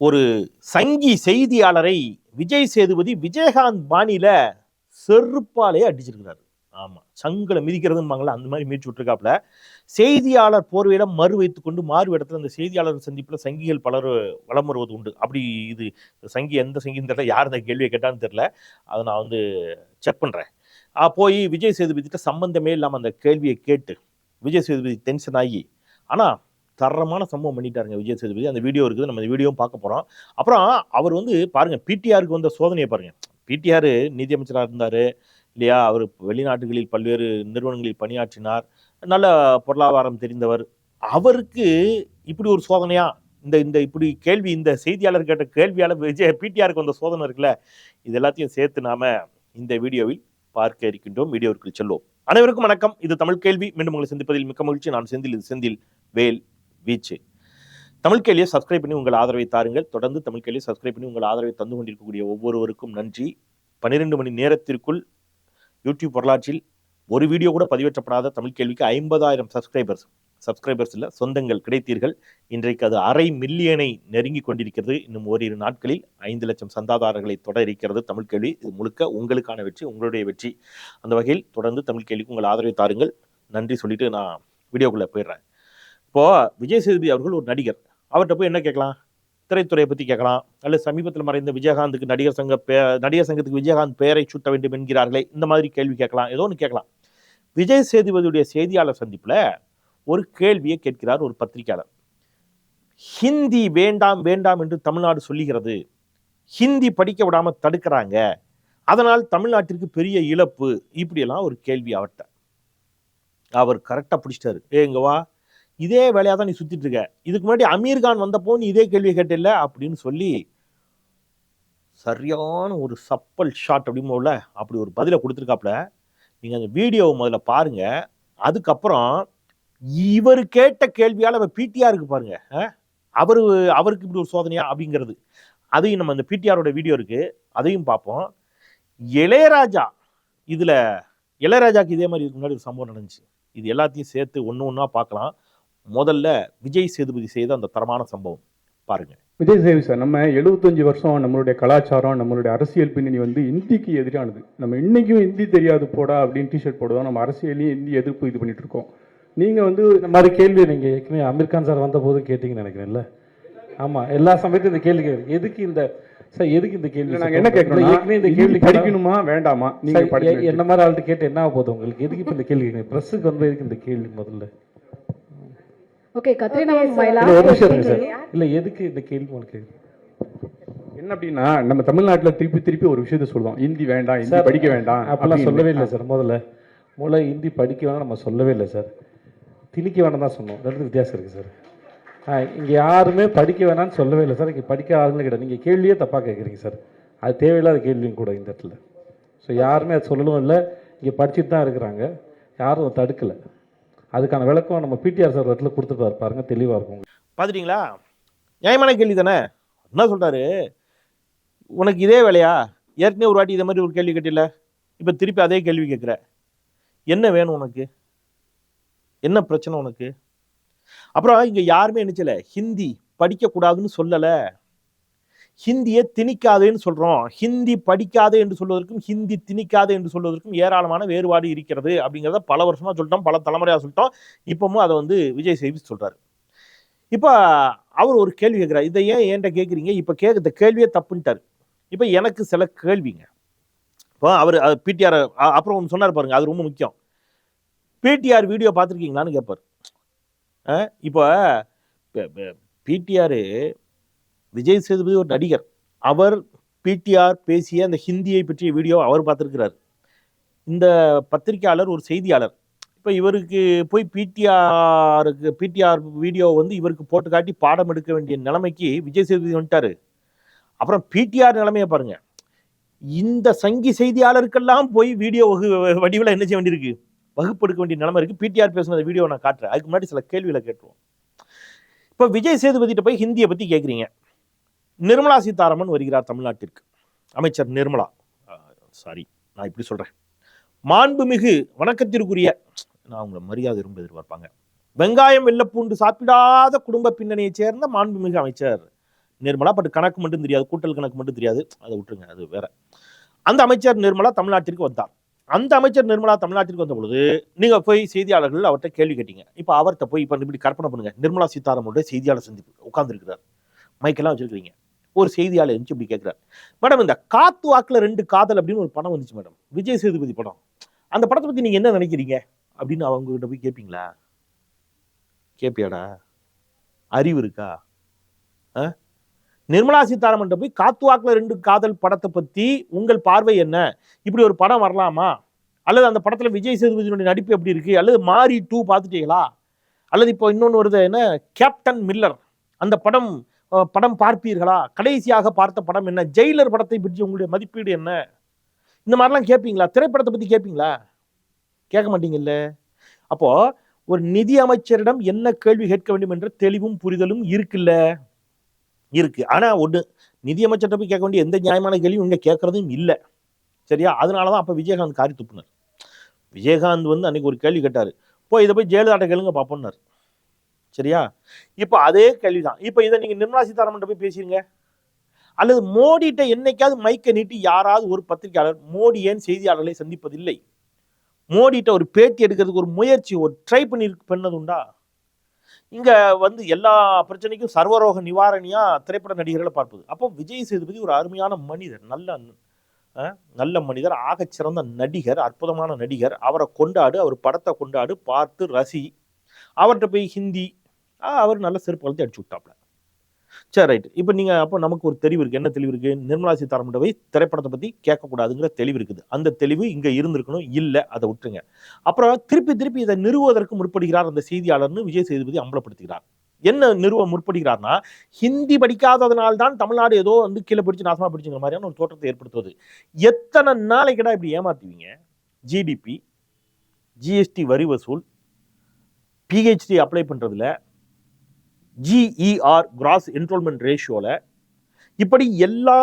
ஒரு சங்கி செய்தியாளரை விஜய் சேதுபதி விஜயகாந்த் பாணியில செருப்பாலே அடிச்சிருக்கிறாரு. ஆமா. சங்கலை மிதிக்கிறதுன்னு அந்த மாதிரி மிதிச்சு விட்டுருக்காப்புல. செய்தியாளர் போர்வையில மறு வைத்துக் கொண்டு மாறு இடத்துல அந்த செய்தியாளர் சந்திப்புல சங்கிகள் பலர் வளம் வருவது உண்டு. அப்படி இது சங்கி எந்த சங்கின்னு தெரியல யார் இந்த கேள்வியை கேட்டான்னு தெரியல. அதை நான் வந்து செக் பண்றேன். போய் விஜய் சேதுபதிட்ட சம்பந்தமே இல்லாமல் அந்த கேள்வியை கேட்டு விஜய் சேதுபதி டென்ஷன் ஆகி ஆனா தரமான சம்பவம் பண்ணிட்டாருங்க விஜய் சேதுபதி. அந்த வீடியோ இருக்குது. நம்ம வீடியோ வீடியோவும் பார்க்க போகிறோம் அப்புறம் அவர் வந்து பாருங்கள் பிடிஆருக்கு வந்த சோதனையை பாருங்கள் பிடிஆர் நிதியமைச்சராக இருந்தார் இல்லையா? அவர் வெளிநாட்டுகளில் பல்வேறு நிறுவனங்களில் பணியாற்றினார். நல்ல பொருளாதாரம் தெரிந்தவர். அவருக்கு இப்படி ஒரு சோதனையா? இந்த இந்த இப்படி கேள்வி இந்த செய்தியாளர் கேட்ட கேள்வியால் விஜய் பிடிஆருக்கு வந்த சோதனை இருக்குல்ல? இது எல்லாத்தையும் சேர்த்து நாம இந்த வீடியோவில் பார்க்க இருக்கின்றோம். வீடியோவிற்கு செல்வோம். அனைவருக்கும் வணக்கம். இது தமிழ் கேள்வி. மீண்டும் உங்களை சந்திப்பதில் மிக்க மகிழ்ச்சி. நான் செந்தில் இது செந்தில் வேல் வீச்சு. தமிழ் கேளியை சப்ஸ்கிரைப் பண்ணி உங்கள் ஆதரவை தாருங்கள். தொடர்ந்து தமிழ் கேளியை சப்ஸ்கிரைப் பண்ணி உங்கள் ஆதரவை தந்து கொண்டிருக்கக்கூடிய ஒவ்வொருவருக்கும் நன்றி. பன்னிரெண்டு மணி நேரத்திற்குள் யூடியூப் வரலாற்றில் ஒரு வீடியோ கூட பதிவேற்றப்படாத தமிழ் கேள்விக்கு ஐம்பதாயிரம் சப்ஸ்கிரைபர்ஸ் சப்ஸ்கிரைபர்ஸ் இல்லை சொந்தங்கள் கிடைத்தீர்கள். இன்றைக்கு அது அரை மில்லியனை நெருங்கி கொண்டிருக்கிறது. இன்னும் ஓரிரு நாட்களில் ஐந்து லட்சம் சந்தாதாரர்களை தொட இருக்கிறது தமிழ் கேள்வி. இது முழுக்க உங்களுக்கான வெற்றி உங்களுடைய வெற்றி. அந்த வகையில் தொடர்ந்து தமிழ் கேள்விக்கு உங்கள் ஆதரவை தாருங்கள். நன்றி சொல்லிட்டு நான் வீடியோக்குள்ளே போயிடுறேன். இப்போது விஜய் சேதுபதி அவர்கள் ஒரு நடிகர். அவர்கிட்ட போய் என்ன கேட்கலாம்? திரைத்துறையை பற்றி கேட்கலாம். அல்லது சமீபத்தில் மறைந்த விஜயகாந்துக்கு நடிகர் சங்க பே நடிகர் சங்கத்துக்கு விஜயகாந்த் பெயரை சூட்ட வேண்டும் என்கிறார்களே இந்த மாதிரி கேள்வி கேட்கலாம். ஏதோ ஒன்று கேட்கலாம். விஜய் சேதுபதியுடைய செய்தியாளர் சந்திப்பில் ஒரு கேள்வியை கேட்கிறார் ஒரு பத்திரிகையாளர். ஹிந்தி வேண்டாம் வேண்டாம் என்று தமிழ்நாடு சொல்லுகிறது. ஹிந்தி படிக்க விடாமல் தடுக்கிறாங்க. அதனால் தமிழ்நாட்டிற்கு பெரிய இழப்பு. இப்படியெல்லாம் ஒரு கேள்வி அவர்கிட்ட. அவர் கரெக்டாக பிடிச்சிட்டாரு. ஏங்க வா. இதே வேலையாக தான் நீ சுற்றிட்டு இருக்க. இதுக்கு முன்னாடி அமீர்கான் வந்தப்போ நீ இதே கேள்வி கேட்டில்ல? அப்படின்னு சொல்லி சரியான ஒரு சப்பல் ஷாட் அப்படிம்போல அப்படி ஒரு பதிலை கொடுத்துருக்காப்புல. நீங்கள் அந்த வீடியோவை முதல்ல பாருங்கள் அதுக்கப்புறம் இவர் கேட்ட கேள்வியால் அவர் பிடிஆருக்கு பாருங்கள் அவர் அவருக்கு இப்படி ஒரு சோதனையா அப்படிங்கிறது. அதையும் நம்ம அந்த பிடிஆரோட வீடியோ இருக்குது அதையும் பார்ப்போம். இளையராஜா இதில் இளையராஜாக்கு இதே மாதிரி இதுக்கு முன்னாடி ஒரு சம்பவம் நடந்துச்சு. இது எல்லாத்தையும் சேர்த்து ஒன்று ஒன்றா பார்க்கலாம். முதல்ல விஜய் சேதுபதி செய்த அந்த தரமான சம்பவம் பாருங்க. விஜய் சேவி சார் நம்ம 75 வருஷம் நம்மளுடைய கலாச்சாரம் நம்மளுடைய அரசியல் பின்னணி வந்து இந்திக்கு எதிரானது. நம்ம இன்னைக்கும் இந்தி தெரியாது போடா அப்படின்னு டிஷர்ட் போடுவோம் நம்ம அரசியலையும் இந்தி எதிர்ப்பு இது பண்ணிட்டு இருக்கோம். நீங்க வந்து இந்த மாதிரி கேள்வி நீங்க ஏற்கனவே அமீர் கான் சார் வந்த போது கேட்டீங்கன்னு நினைக்கிறேன்ல. ஆமா எல்லா சமயத்தும் இந்த கேள்வி கேட்கு எதுக்கு இந்த சார் எதுக்கு இந்த கேள்வி நாங்க என்ன கேட்கணும் ஏற்கனவே இந்த கேள்வி படிக்கணுமா வேண்டாமா? நீங்க சார், எ- படிக்கணும். என்ன மாதிரி ஆள்கிட்ட கேட்டு என்ன போகுது உங்களுக்கு? எதுக்கு இப்ப இந்த கேள்வி கேட்குறீங்க? பிரஸுக்கு வந்து எதுக்கு இந்த கேள்வி முதல்ல. Sir you. இல்ல எதுக்கு இந்த கேள்வி உங்களுக்கு என்ன அப்படின்னா நம்ம தமிழ்நாட்டுல திருப்பி திருப்பி ஒரு விஷயத்த சொல்லுவோம். இந்தி வேண்டாம் இந்தி சார், படிக்க வேண்டாம் அப்பெல்லாம் அப்படின்னு. சொல்லவே இல்லை சார் முதல்ல. முதல்ல ஹிந்தி படிக்க வேணாம் நம்ம சொல்லவே இல்லை சார். திணிக்க வேணாம் தான் சொன்னோம். ரெண்டு வித்தியாசம் இருக்குது சார். இங்க யாருமே படிக்க வேணாம்னு சொல்லவே இல்லை சார். இங்க படிக்க ஆளுங்களே கிடையாது. நீங்க கேள்வியே தப்பா கேட்குறீங்க சார். அது தேவையில்லாத கேள்வியும் கூட இந்த இடத்துல. ஸோ யாருமே அது சொல்லவும் இல்லை. இங்க படிச்சுட்டு தான் இருக்கிறாங்க. யாரும் தடுக்கலை. அதுக்கான விளக்கம் நம்ம பிடிஆர் சார் இடத்துல கொடுத்துட்டு பாருங்க தெளிவாக இருக்கும். பார்த்துட்டீங்களா? நியாயமான கேள்வி தானே? என்ன சொல்கிறாரு உனக்கு இதே வேலையா? ஏற்கனவே ஒரு வாட்டி இதே மாதிரி ஒரு கேள்வி கேட்டில இப்போ திருப்பி அதே கேள்வி கேட்குற. என்ன வேணும் உனக்கு? என்ன பிரச்சனை உனக்கு? அப்புறம் இங்கே யாருமே நினச்சல ஹிந்தி படிக்கக்கூடாதுன்னு சொல்லலை. ஹிந்தியை திணிக்காதேன்னு சொல்றோம். ஹிந்தி படிக்காதே என்று சொல்வதற்கும் ஹிந்தி திணிக்காதே என்று சொல்வதற்கும் ஏராளமான வேறுபாடு இருக்கிறது அப்படிங்கிறத பல வருஷமா சொல்லிட்டோம் பல தலைமுறையா சொல்லிட்டோம். இப்பவும் அதை வந்து விஜய் சேவி சொல்றாரு. இப்போ அவர் ஒரு கேள்வி கேட்குறாரு. இதை ஏன் ஏன்ட்ட கேட்குறீங்க? இப்போ கேட்க இந்த கேள்வியே தப்புன்ட்டார். இப்போ எனக்கு சில கேள்விங்க. இப்போ அவர் பிடிஆர் அப்புறம் ஒன்று சொன்னார் பாருங்க அது ரொம்ப முக்கியம். பிடிஆர் வீடியோ பார்த்துருக்கீங்களான்னு கேட்பார் இப்போ பிடிஆர் விஜய் சேதுபதி ஒரு நடிகர். அவர் பிடிஆர் பேசிய அந்த ஹிந்தியை பற்றிய வீடியோ அவர் பார்த்துருக்கிறார். இந்த பத்திரிக்கையாளர் ஒரு செய்தியாளர். இப்போ இவருக்கு போய் பிடிஆருக்கு பிடிஆர் வீடியோ வந்து இவருக்கு போட்டு காட்டி பாடம் எடுக்க வேண்டிய நிலைமைக்கு விஜய் சேதுபதி வந்துட்டாரு. அப்புறம் பிடிஆர் நிலைமையை பாருங்கள் இந்த சங்கி செய்தியாளருக்கெல்லாம் போய் வீடியோ வகு வடிவில் என்ன செய்ய வேண்டியிருக்கு? வகுப்பெடுக்க வேண்டிய நிலைமை இருக்குது பிடிஆர் பேசுன வீடியோ நான் காட்டுறேன். அதுக்கு முன்னாடி சில கேள்வியில் கேட்டுருவோம். இப்போ விஜய் சேதுபதிட்ட போய் ஹிந்தியை பற்றி கேட்குறீங்க நிர்மலா சீதாராமன் வருகிறார் தமிழ்நாட்டிற்கு. அமைச்சர் நிர்மலா. சாரி. நான் இப்படி சொல்கிறேன் மாண்புமிகு வணக்கத்திற்குரிய நான் அவங்கள மரியாதை ரொம்ப எதிர்பார்ப்பாங்க. வெங்காயம் வெள்ளப்பூண்டு சாப்பிடாத குடும்ப பின்னணியைச் சேர்ந்த மாண்புமிகு அமைச்சர் நிர்மலா. பட் கணக்கு மட்டும் தெரியாது கூட்டல் கணக்கு மட்டும் தெரியாது. அதை விட்டுருங்க அது வேற. அந்த அமைச்சர் நிர்மலா தமிழ்நாட்டிற்கு வந்தார். அந்த அமைச்சர் நிர்மலா தமிழ்நாட்டிற்கு வந்த பொழுது நீங்க போய் செய்தியாளர்கள் அவர்கிட்ட கேள்வி கேட்டீங்க. இப்போ அவர்கிட்ட போய் இப்போ இப்படி கற்பனை பண்ணுங்க. நிர்மலா சீதாராமனுடைய செய்தியாளர் சந்திப்பு உட்கார்ந்துருக்கிறார். மைக்கெல்லாம் வச்சிருக்கீங்க ஒரு செய்தியாளர் இருந்துச்சு இப்படி கேட்குறாரு மேடம் இந்த காத்து வாக்கில் ரெண்டு காதல் அப்படின்னு ஒரு படம் வந்துச்சு மேடம் விஜய் சேதுபதி படம். அந்த படத்தை பற்றி நீங்கள் என்ன நினைக்கிறீங்க? அப்படின்னு அவங்ககிட்ட போய் கேட்பீங்களா கேப்பியாடா? அறிவு இருக்கா? ஆ? நிர்மலா சீதாராமன் போய் காத்து வாக்கில் ரெண்டு காதல் படத்தை பற்றி உங்கள் பார்வை என்ன? இப்படி ஒரு படம் வரலாமா? அல்லது அந்த படத்தில் விஜய் சேதுபதியினுடைய நடிப்பு எப்படி இருக்குது அல்லது மாரி டூ பார்த்துட்டீங்களா? அல்லது இப்போ இன்னொன்று வருது என்ன? கேப்டன் மில்லர் அந்த படம் படம் பார்ப்பீர்களா? கடைசியாக பார்த்த படம் என்ன? ஜெயிலர் படத்தை பற்றி உங்களுடைய மதிப்பீடு என்ன? இந்த மாதிரிலாம் கேட்பீங்களா? திரைப்படத்தை பற்றி கேட்பீங்களா? கேட்க மாட்டீங்கல்ல? அப்போது ஒரு நிதி அமைச்சரிடம் என்ன கேள்வி கேட்க வேண்டும் என்ற தெளிவும் புரிதலும் இருக்குல்ல? இருக்கு. ஆனால் ஒன்று நிதி அமைச்சர்கிட்ட போய் கேட்க வேண்டிய எந்த நியாயமான கேள்வியும் இங்கே கேட்குறதும் இல்லை. சரியா? அதனால தான் அப்போ விஜயகாந்த் காரி துப்புனார். விஜயகாந்த் வந்து அன்னைக்கு ஒரு கேள்வி கேட்டார். போய் இதை போய் ஜெயலலிதாட்ட கேளுங்க பார்ப்போன்னார் சரியா? இப்போ அதே கேள்வி தான் இப்போ இதை நீங்கள் நிர்மலா சீதாராமன் போய் பேசுறீங்க அல்லது மோடிட்ட என்னைக்காவது மைக்கை நீட்டி யாராவது ஒரு பத்திரிகையாளர் மோடி ஏன் செய்தியாளர்களை சந்திப்பதில்லை? மோடிட்ட ஒரு பேட்டி எடுக்கிறதுக்கு ஒரு முயற்சி ஒரு ட்ரை பண்ணி பண்ணது உண்டா இங்கே வந்து எல்லா பிரச்சனைக்கும் சர்வரோக நிவாரணியாக திரைப்பட நடிகர்களை பார்ப்பது. அப்போ விஜய் சேதுபதி ஒரு அருமையான மனிதர் நல்ல நல்ல மனிதர் ஆகச்சிறந்த நடிகர் அற்புதமான நடிகர். அவரை கொண்டாடு அவர் படத்தை கொண்டாடு பார்த்து ரசி. அவர்கிட்ட போய் ஹிந்தி அவர் நல்ல செருப்பு வளர்த்து அடிச்சு விட்டாப்ல. சரி ரைட் இப்போ நீங்கள் அப்போ நமக்கு ஒரு தெளிவு இருக்குது என்ன தெளிவு இருக்குது நிர்மலா சீதாராமன் போய் திரைப்படத்தை பற்றி கேட்கக்கூடாதுங்கிற தெளிவு இருக்குது. அந்த தெளிவு இங்கே இருந்திருக்கணும். இல்லை அதை விட்டுருங்க. அப்புறம் திருப்பி திருப்பி இதை நிறுவுவதற்கு முற்படுகிறார் அந்த செய்தியாளர்னு விஜய் சேதுபதி அம்பலப்படுத்துகிறார். என்ன நிறுவ முற்படுகிறார்னா ஹிந்தி படிக்காததனால்தான் தமிழ்நாடு ஏதோ வந்து கீழே பிடிச்சு நாசமாக பிடிச்சுங்கிற மாதிரியான ஒரு தோற்றத்தை ஏற்படுத்துவது. எத்தனை நாளைக்கிடா இப்படி ஏமாத்துவீங்க? ஜிடிபி ஜிஎஸ்டி வரி வசூல் பிஹெச்டி அப்ளை பண்ணுறதுல ஜிஇஆர் கிராஸ் என்ரோல்மெண்ட் ரேஷியோவில் இப்படி எல்லா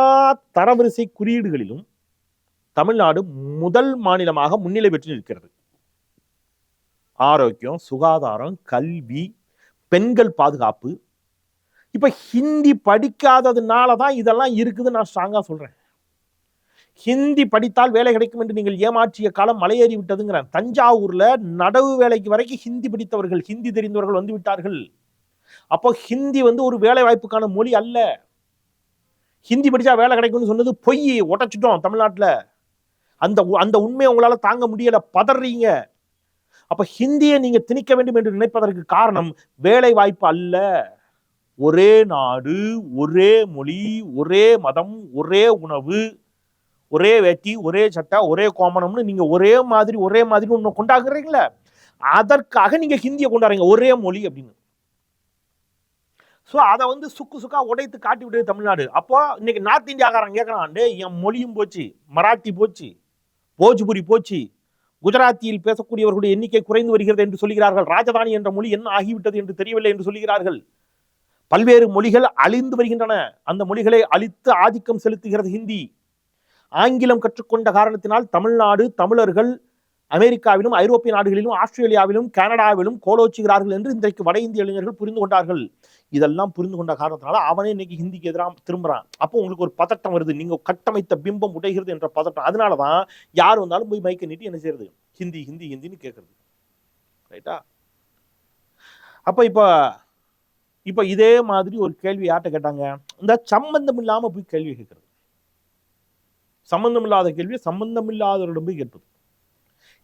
தரவரிசை குறியீடுகளிலும் தமிழ்நாடு முதல் மாநிலமாக முன்னிலை பெற்று நிற்கிறது. ஆரோக்கியம் சுகாதாரம் கல்வி பெண்கள் பாதுகாப்பு. இப்போ ஹிந்தி படிக்காததுனால தான் இதெல்லாம் இருக்குதுன்னு நான் ஸ்ட்ராங்காக சொல்கிறேன் ஹிந்தி படித்தால் வேலை கிடைக்கும் என்று நீங்கள் ஏமாற்றிய காலம் மலையேறி விட்டதுங்கிறேன் தஞ்சாவூரில் நடவு வேலைக்கு வரைக்கும் ஹிந்தி படித்தவர்கள் ஹிந்தி தெரிந்தவர்கள் வந்து விட்டார்கள். அப்போ ஹிந்தி வந்து ஒரு வேலை வாய்ப்புக்கான மொழி அல்ல. ஹிந்தி படித்தா வேலை கிடைக்கும்னு சொன்னது பொய். உடச்சிட்டோம் தமிழ்நாட்டில். அந்த உ- அந்த உண்மையை உங்களால் தாங்க முடியலை. பதறீங்க. அப்போ ஹிந்தியை நீங்கள் திணிக்க வேண்டும் என்று நினைப்பதற்கு காரணம் வேலை வாய்ப்பு அல்ல. ஒரே நாடு ஒரே மொழி ஒரே மதம் ஒரே உணவு ஒரே வேட்டி ஒரே சட்டை ஒரே கோமணம்னு நீங்கள் ஒரே மாதிரி ஒரே மாதிரி ஒன்று கொண்டாடுறீங்களே அதற்காக நீங்கள் ஹிந்தியை கொண்டாடுறீங்க. ஒரே மொழி அப்படின்னு. ஸோ அதை வந்து சுக்கு சுக்காக உடைத்து காட்டி விட்டது தமிழ்நாடு. அப்போ இன்னைக்கு நார்த் இந்தியாக்காரன் கேட்கறான் டே என் மொழியும் போச்சு மராத்தி போச்சு போஜ்புரி போச்சு குஜராத்தியில் பேசக்கூடியவர்களுடைய எண்ணிக்கை குறைந்து வருகிறது என்று சொல்கிறார்கள். ராஜதானி என்ற மொழி என்ன ஆகிவிட்டது என்று தெரியவில்லை என்று சொல்கிறார்கள். பல்வேறு மொழிகள் அழிந்து வருகின்றன. அந்த மொழிகளை அழித்து ஆதிக்கம் செலுத்துகிறது ஹிந்தி. ஆங்கிலம் கற்றுக்கொண்ட காரணத்தினால் தமிழ்நாடு தமிழர்கள் அமெரிக்காவிலும் ஐரோப்பிய நாடுகளிலும் ஆஸ்திரேலியாவிலும் கனடாவிலும் கோலோச்சுகிறார்கள் என்று இன்றைக்கு வட இந்திய இளைஞர்கள் புரிந்து கொண்டார்கள். இதெல்லாம் புரிந்து கொண்ட காரணத்தினால அவனே இன்னைக்கு ஹிந்திக்கு எதிராக திரும்புறான். அப்போ உங்களுக்கு ஒரு பதட்டம் வருது. நீங்க கட்டமைத்த பிம்பம் உடைகிறது என்ற பதட்டம். அதனால தான் யார் வந்தாலும் போய் மைக்கை நீட்டி என்ன செய்யறது? ஹிந்தி ஹிந்தி ஹிந்தின்னு கேட்கறது. ரைட்டா அப்போ இப்போ இப்போ இதே மாதிரி ஒரு கேள்வி யார்கிட்ட கேட்டாங்க? இந்த சம்பந்தம் இல்லாமல் போய் கேள்வி கேட்கறது. சம்பந்தம் இல்லாத கேள்வி சம்பந்தம் இல்லாதவரிடம் போய் கேட்பது.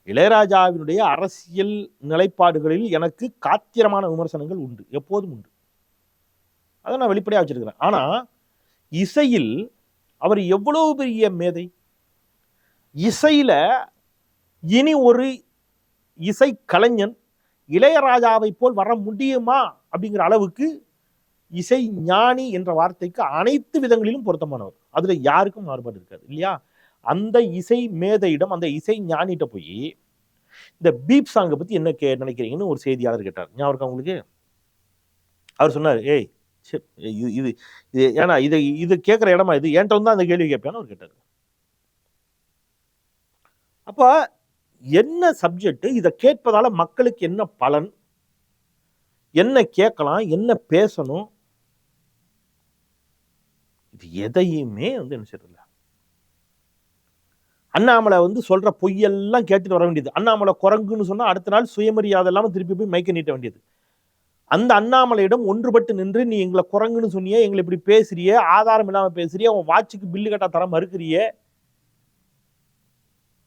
இளையராஜாவினுடைய அரசியல் நிலைப்பாடுகளில் எனக்கு காத்திரமான விமர்சனங்கள் உண்டு எப்போதும் உண்டு. அதை நான் வெளிப்படையாக வச்சிருக்கிறேன். ஆனால் இசையில் அவர் எவ்வளவு பெரிய மேதை? இசையில் இனி ஒரு இசை கலைஞன் இளையராஜாவை போல் வர முடியுமா? அப்படிங்கிற அளவுக்கு இசை ஞானி என்ற வார்த்தைக்கு அனைத்து விதங்களிலும் பொருத்தமானவர். அதில் யாருக்கும் மாறுபாடு இருக்காது இல்லையா? அந்த இசை மேதையிடம் அந்த இசை ஞானிகிட்ட போய் இந்த பீப் சாங்கை பத்தி என்ன கே நினைக்கிறீங்கன்னு ஒரு செய்தியாளர் கேட்டார். ஞாபகம் இருக்கா உங்களுக்கு? அவர் சொன்னார் ஏய் இது இது இது ஏன்னா இதை இது கேட்குற இடமா இது? என்கிட்ட வந்து அந்த கேள்வி கேட்பேன்னு அவர் கேட்டார். அப்போ என்ன சப்ஜெக்ட் இதை கேட்பதால் மக்களுக்கு என்ன பலன்? என்ன கேட்கலாம்? என்ன பேசணும்? இது எதையுமே வந்து என்ன செய்யறதில்ல. அண்ணாமலை வந்து சொல்ற பொய்யெல்லாம் கேட்டுட்டு வர வேண்டியது. அண்ணாமலை குரங்குன்னு சொன்னால் அடுத்த நாள் சுயமரியாதை இல்லாமல் திருப்பி போய் மைக்க நீட்ட வேண்டியது. அந்த அண்ணாமலையிடம் ஒன்றுபட்டு நின்று நீ எங்களை குரங்குன்னு சொன்னியே எங்களை இப்படி பேசுறியே ஆதாரம் இல்லாமல் பேசுறியே உன் வாட்சுக்கு பில்லு கட்டா தர மறுக்கிறியே?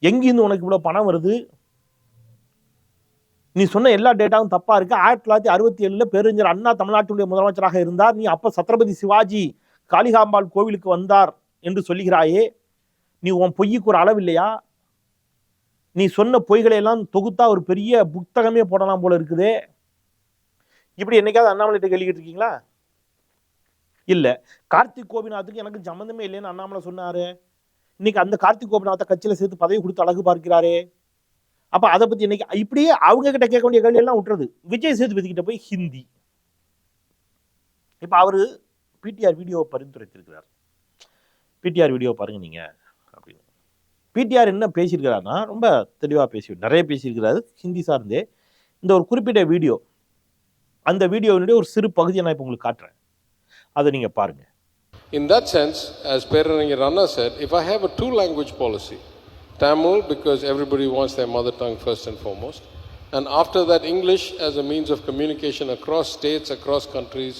எங்கிருந்து உனக்கு இவ்வளோ பணம் வருது? நீ சொன்ன எல்லா டேட்டாவும் தப்பா இருக்கு. ஆயிரத்தி தொள்ளாயிரத்தி அறுபத்தி ஏழுல பெருஞ்சர் அண்ணா தமிழ்நாட்டுடைய முதலமைச்சராக இருந்தார். நீ அப்ப சத்ரபதி சிவாஜி காளிகாம்பாள் கோவிலுக்கு வந்தார் என்று சொல்லுகிறாயே நீ உன் பொய்யுக்கு ஒரு அளவு இல்லையா? நீ சொன்ன பொய்களை எல்லாம் தொகுத்தா ஒரு பெரிய புத்தகமே போடலாம் போல இருக்குதே. இப்படி என்னைக்காவது அண்ணாமலைகிட்ட கேள்விக்கிட்டு இருக்கீங்களா இல்ல. கார்த்திக் கோபிநாத்துக்கு எனக்கு சம்மந்தமே இல்லைன்னு அண்ணாமலை சொன்னாரு. இன்னைக்கு அந்த கார்த்திக் கோபிநாத்தை கட்சியில சேர்த்து பதவி கொடுத்து அழகு பார்க்கிறாரே. அப்ப அதை பத்தி இன்னைக்கு இப்படியே அவங்க கிட்ட கேட்க வேண்டிய கேள்வி எல்லாம் விட்டுறது. விஜய் சேதுபதி கிட்ட போய் ஹிந்தி. இப்ப அவரு பிடிஆர் வீடியோவை பரிந்துரைத்திருக்கிறார். பிடிஆர் வீடியோ பாருங்க நீங்க. பிடிஆர் என்ன பேசியிருக்கிறாருன்னா ரொம்ப தெளிவாக பேசி நிறைய பேசியிருக்கிறாரு ஹிந்தி சார்ந்தே இந்த ஒரு குறிப்பிட்ட வீடியோ அந்த வீடியோவினுடைய ஒரு சிறு பகுதியை நான் இப்போ உங்களுக்கு காட்டுறேன் அதை நீங்கள் பாருங்கள் In that sense, as Perangi Rana said, if I have a two language policy, Tamil because everybody wants their mother tongue first and foremost, and after that English as a means of communication across states, across countries,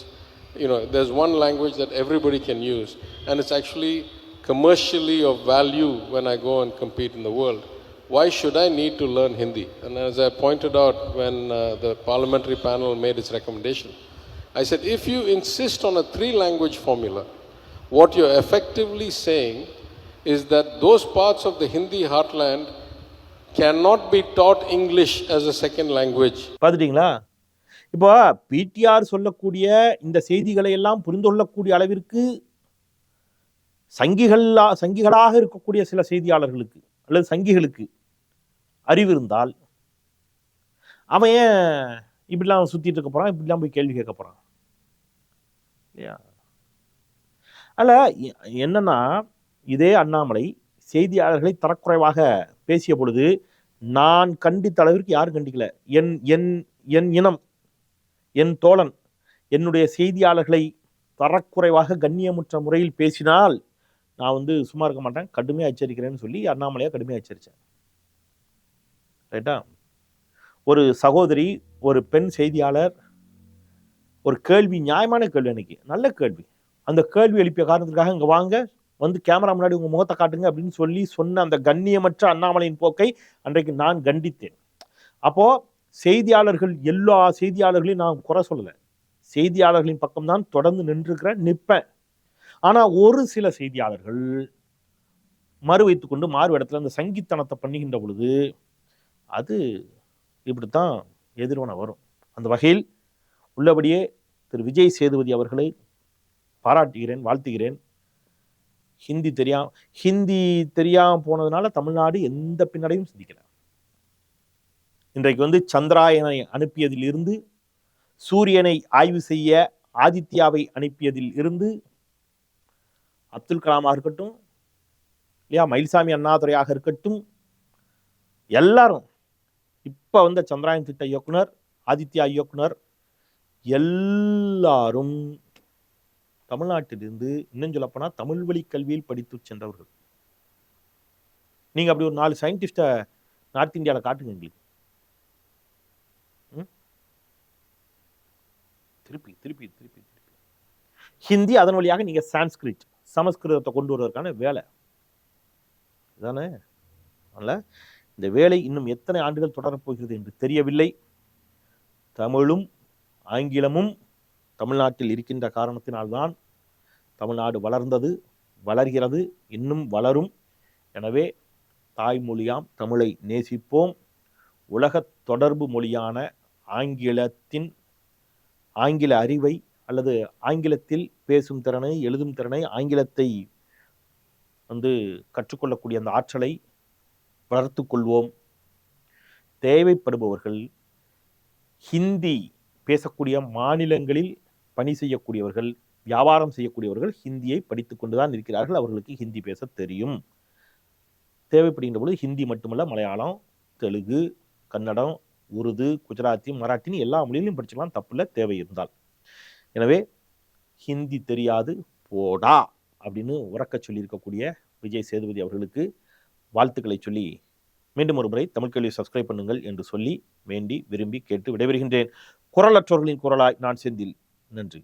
you know, there's one language that everybody can use, and it's actually commercially of value when I go and compete in the world. Why should I need to learn Hindi? And as I pointed out when uh, the parliamentary panel made its recommendation, I said, if you insist on a three language formula, what you're effectively saying is that those parts of the Hindi heartland cannot be taught English as a second language. பார்த்துட்டீங்களா இப்போ PTR சொல்லக்கூடிய இந்த செய்திகளை எல்லாம் புரிந்து கொள்ளக்கூடிய அளவிற்கு சங்கிகளா சங்கிகளாக இருக்கக்கூடிய சில செய்தியாளர்களுக்கு அல்லது சங்கிகளுக்கு அறிவு இருந்தால் அவன் ஏன் இப்படிலாம் சுற்றிட்டு இருக்க போகிறான் இப்படிலாம் போய் கேள்வி கேட்க போகிறான் இல்லையா? அல்ல என்னன்னா இதே அண்ணாமலை செய்தியாளர்களை தரக்குறைவாக பேசிய பொழுது நான் கண்டித்த அளவிற்கு யாரும் கண்டிக்கல. என் என் என் இனம் என் தோழன் என்னுடைய செய்தியாளர்களை தரக்குறைவாக கண்ணியமுற்ற முறையில் பேசினால் நான் வந்து சும்மா இருக்க மாட்டேன். கடுமையாக எச்சரிக்கிறேன்னு சொல்லி அண்ணாமலையாக கடுமையாக எச்சரித்தேன் ரைட்டா? ஒரு சகோதரி ஒரு பெண் செய்தியாளர் ஒரு கேள்வி நியாயமான கேள்வி அன்னைக்கு. நல்ல கேள்வி. அந்த கேள்வி எழுப்பிய காரணத்துக்காக இங்கே வாங்க வந்து கேமரா முன்னாடி உங்கள் முகத்தை காட்டுங்க அப்படின்னு சொல்லி சொன்ன அந்த கண்ணியமற்ற அண்ணாமலையின் போக்கை அன்றைக்கு நான் கண்டித்தேன். அப்போது செய்தியாளர்கள் எல்லா செய்தியாளர்களையும் நான் குறை சொல்லலை. செய்தியாளர்களின் பக்கம்தான் தொடர்ந்து நின்றுக்கிறேன் நிற்பேன். ஆனால் ஒரு சில செய்தியாளர்கள் மறு வைத்துக்கொண்டு மாறு இடத்துல அந்த சங்கித்தனத்தை பண்ணுகின்ற பொழுது அது இப்படித்தான் எதிர்வன வரும். அந்த வகையில் உள்ளபடியே திரு. விஜய் சேதுபதி அவர்களை பாராட்டுகிறேன் வாழ்த்துகிறேன். ஹிந்தி தெரியாம ஹிந்தி தெரியாம போனதுனால தமிழ்நாடு எந்த பின்னடையும் சிந்திக்கல. இன்றைக்கு வந்து சந்திராயனை அனுப்பியதில் இருந்து சூரியனை ஆய்வு செய்ய ஆதித்யாவை அனுப்பியதில் இருந்து அப்துல் கலாமாக இருக்கட்டும் இல்லையா மயில்சாமி அண்ணாதுரையாக இருக்கட்டும் எல்லாரும் இப்போ வந்த சந்திராயன் திட்ட இயக்குனர் ஆதித்யா இயக்குனர் எல்லாரும் தமிழ்நாட்டிலிருந்து இன்னும் சொல்லப்போனால் தமிழ் வழி கல்வியில் படித்து சென்றவர்கள். நீங்கள் அப்படி ஒரு நாலு சயின்டிஸ்ட்டை நார்த் இந்தியாவில் காட்டுங்க எங்களுக்கு. ம்? திருப்பி திருப்பி திருப்பி திருப்பி. ஹிந்தி அதன் வழியாக நீங்கள் சான்ஸ்கிரிட் சமஸ்கிருதத்தை கொண்டு வருவதற்கான வேலை. இதானே? அதனால் இந்த வேலை இன்னும் எத்தனை ஆண்டுகள் தொடரப்போகிறது என்று தெரியவில்லை. தமிழும் ஆங்கிலமும் தமிழ்நாட்டில் இருக்கின்ற காரணத்தினால்தான் தமிழ்நாடு வளர்ந்தது வளர்கிறது இன்னும் வளரும். எனவே தாய்மொழியாம் தமிழை நேசிப்போம். உலகத் தொடர்பு மொழியான ஆங்கிலத்தின் ஆங்கில அறிவை அல்லது ஆங்கிலத்தில் பேசும் திறனை எழுதும் திறனை ஆங்கிலத்தை வந்து கற்றுக்கொள்ளக்கூடிய அந்த ஆற்றலை வளர்த்து கொள்வோம். தேவைப்படுபவர்கள் ஹிந்தி பேசக்கூடிய மாநிலங்களில் பணி செய்யக்கூடியவர்கள் வியாபாரம் செய்யக்கூடியவர்கள் ஹிந்தியை படித்து கொண்டுதான் இருக்கிறார்கள். அவர்களுக்கு ஹிந்தி பேச தெரியும். தேவைப்படுகின்ற பொழுது ஹிந்தி மட்டுமல்ல மலையாளம் தெலுங்கு கன்னடம் உருது குஜராத்தி மராட்டின்னு எல்லா மொழியிலும் படிச்சுக்கலாம். தப்பில்ல தேவை இருந்தால். எனவே ஹிந்தி தெரியாது போடா அப்படின்னு உறக்கச் சொல்லியிருக்கக்கூடிய விஜய் சேதுபதி அவர்களுக்கு வாழ்த்துக்களை சொல்லி மீண்டும் ஒரு முறை தமிழ் கேள்வி சப்ஸ்கிரைப் பண்ணுங்கள் என்று சொல்லி வேண்டி விரும்பி கேட்டு விடைபெறுகின்றேன். குரலற்றோர்களின் குரலாய் நான் செந்தில். நன்றி.